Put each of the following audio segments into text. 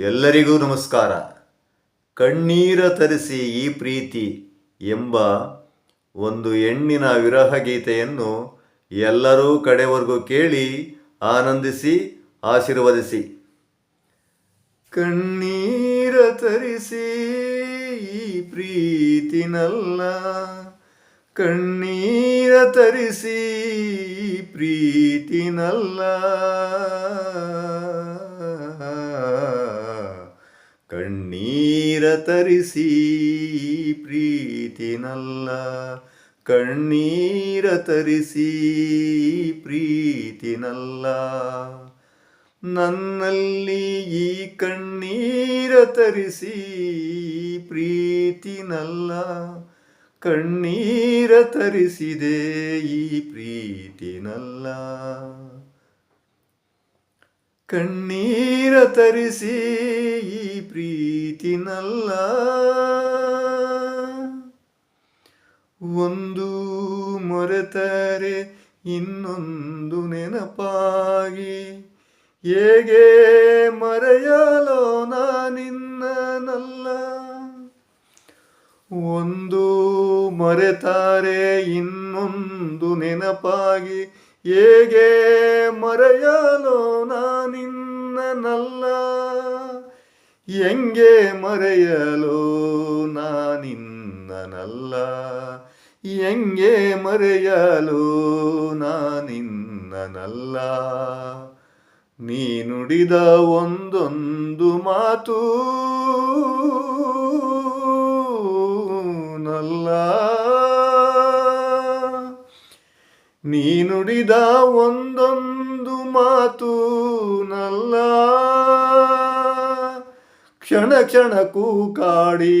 ಎಲ್ಲರಿಗೂ ನಮಸ್ಕಾರ. ಕಣ್ಣೀರ ತರಿಸಿ ಈ ಪ್ರೀತಿ ಎಂಬ ಒಂದು ಹೆಣ್ಣಿನ ವಿರಹ ಗೀತೆಯನ್ನು ಎಲ್ಲರೂ ಕಡೆವರೆಗೂ ಕೇಳಿ ಆನಂದಿಸಿ, ಆಶೀರ್ವದಿಸಿ. ಕಣ್ಣೀರ ತರಿಸಿ ಈ ಪ್ರೀತಿನಲ್ಲ. ಕಣ್ಣೀರ ತರಿಸಿ ಪ್ರೀತಿನಲ್ಲ. ಕಣ್ಣೀರ ತರಿಸಿ ಪ್ರೀತಿನಲ್ಲ. ಕಣ್ಣೀರ ತರಿಸಿ ಪ್ರೀತಿನಲ್ಲ. ನನ್ನಲ್ಲಿ ಈ ಕಣ್ಣೀರ ತರಿಸಿ ಪ್ರೀತಿನಲ್ಲ. ಕಣ್ಣೀರ ತರಿಸಿದೆ ಈ ಪ್ರೀತಿನಲ್ಲ. ಕಣ್ಣೀರ ತರಿಸಿ ಈ ಪ್ರೀತಿನಲ್ಲ. ಒಂದು ಮೊರೆತರೆ ಇನ್ನೊಂದು ನೆನಪಾಗಿ, ಹೇಗೆ ಮರೆಯಲೋ ನಾನಿನ್ನನಲ್ಲ ಒಂದು ಮರೆತಾರೆ ಇನ್ನೊಂದು ನೆನಪಾಗಿ ಹೇಗೆ ಮರೆಯಲು ನಾನಿನ್ನನಲ್ಲ ಹೆಂಗೆ ಮರೆಯಲು ನಾನಿನ್ನನಲ್ಲ ಹೆಂಗೆ ಮರೆಯಲು ನಾನಿನ್ನನಲ್ಲ ನೀನುಡಿದ ಒಂದೊಂದು ಮಾತು ನೀ ನುಡಿದ ಒಂದೊಂದು ಮಾತು ನಲ್ಲ. ಕ್ಷಣ ಕ್ಷಣಕ್ಕೂ ಕಾಡಿ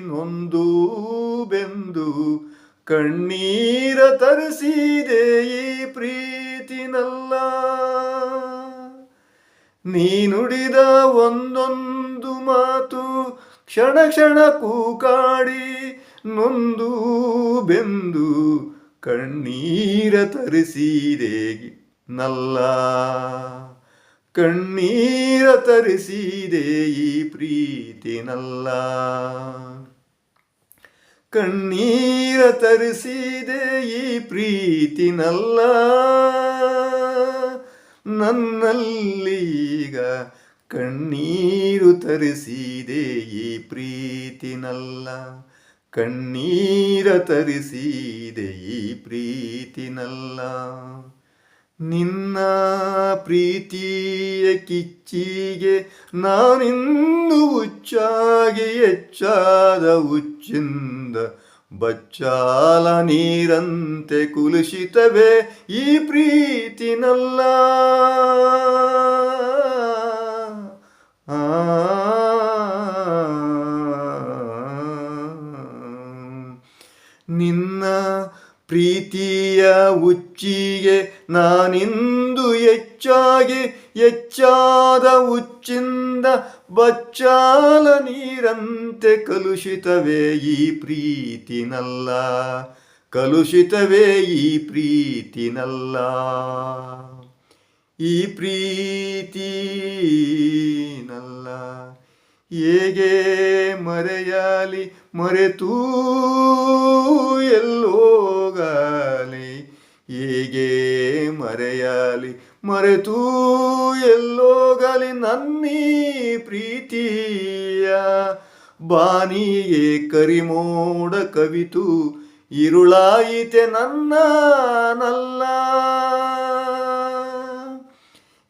ನೊಂದು ಬೆಂದು ಕಣ್ಣೀರ ತರಿಸಿದೆ ಈ ಪ್ರೀತಿನಲ್ಲ ನೀನುಡಿದ ಒಂದೊಂದು ಮಾತು ಕ್ಷಣ ಕ್ಷಣಕ್ಕೂ ಕಾಡಿ ನೊಂದು ಬೆಂದು ಕಣ್ಣೀರ ತರಿಸಿದೇಗಿ ನಲ್ಲ. ಕಣ್ಣೀರ ತರಿಸಿದೆ ಈ ಪ್ರೀತಿನಲ್ಲ ಕಣ್ಣೀರ ತರಿಸಿದೆ ಈ ಪ್ರೀತಿನಲ್ಲ ನನ್ನಲ್ಲೀಗ ಕಣ್ಣೀರು ತರಿಸಿದೆ ಈ ಪ್ರೀತಿನಲ್ಲ ಕಣ್ಣೀರ ತರಿಸಿದೆ ಈ ಪ್ರೀತಿನಲ್ಲ. ನಿನ್ನ ಪ್ರೀತಿಯ ಕಿಚ್ಚಿಗೆ ನಾನಿಂದು ಹುಚ್ಚಾಗಿ ಹೆಚ್ಚಾದ ಹುಚ್ಚಿಂದ ಬಚ್ಚಾಲ ನೀರಂತೆ ಕುಲುಷಿತವೆ ಈ ಪ್ರೀತಿನಲ್ಲ. ಆ ಪ್ರೀತಿಯ ಉಚ್ಚಿಗೆ ನಾನಿಂದು ಹೆಚ್ಚಾಗಿ ಹೆಚ್ಚಾದ ಉಚ್ಚಿಂದ ಬಚ್ಚಾಲ ನೀರಂತೆ ಕಲುಷಿತವೇ ಈ ಪ್ರೀತಿನಲ್ಲ. ಕಲುಷಿತವೇ ಈ ಪ್ರೀತಿನಲ್ಲ. ಈ ಪ್ರೀತಿನಲ್ಲ. ಹೇಗೆ ಮರೆಯಲಿ ಮರೆತೂ ಎಲ್ಲೋಗಲಿ ಹೀಗೆ ಮರೆಯಲಿ, ಮರೆತು ಎಲ್ಲೋಗಲಿ ನನ್ನೀ ಪ್ರೀತಿಯ. ಬಾನಿಗೆ ಕರಿಮೋಡ ಕವಿತು, ಇರುಳಾಯಿತೆ ನನ್ನ ನಲ್ಲ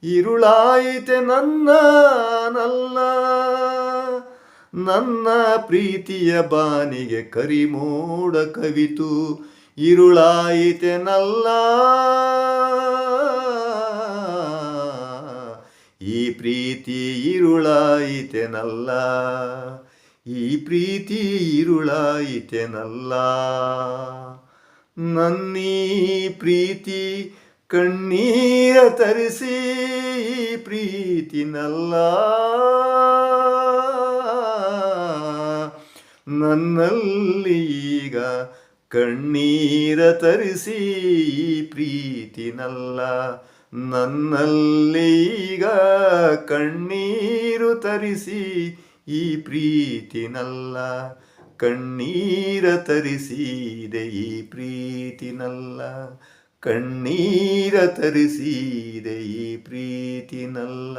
ಇರುಳಾಯಿತೆ ನನ್ನ ನಲ್ಲ ನನ್ನ ಪ್ರೀತಿಯ ಬಾನಿಗೆ ಕರಿಮೋಡ ಕವಿತು ಇರುಳಾಯಿತೆ ನಲ್ಲ ಈ ಪ್ರೀತಿ ಇರುಳಾಯಿತೆನಲ್ಲ. ಈ ಪ್ರೀತಿ ಇರುಳಾಯಿತೆನಲ್ಲ. ನನ್ನೀ ಪ್ರೀತಿ ಕಣ್ಣೀರ ತರಿಸಿ ಪ್ರೀತಿನಲ್ಲ. ನನ್ನಲ್ಲಿ ಈಗ ಕಣ್ಣೀರ ತರಿಸಿ ಈ ಪ್ರೀತಿನಲ್ಲ ನನ್ನಲ್ಲೀಗ ಕಣ್ಣೀರು ತರಿಸಿ ಈ ಪ್ರೀತಿನಲ್ಲ ಕಣ್ಣೀರ ತರಿಸಿದೆ ಈ ಪ್ರೀತಿನಲ್ಲ ಕಣ್ಣೀರ ತರಿಸಿದೆ ಈ ಪ್ರೀತಿನಲ್ಲ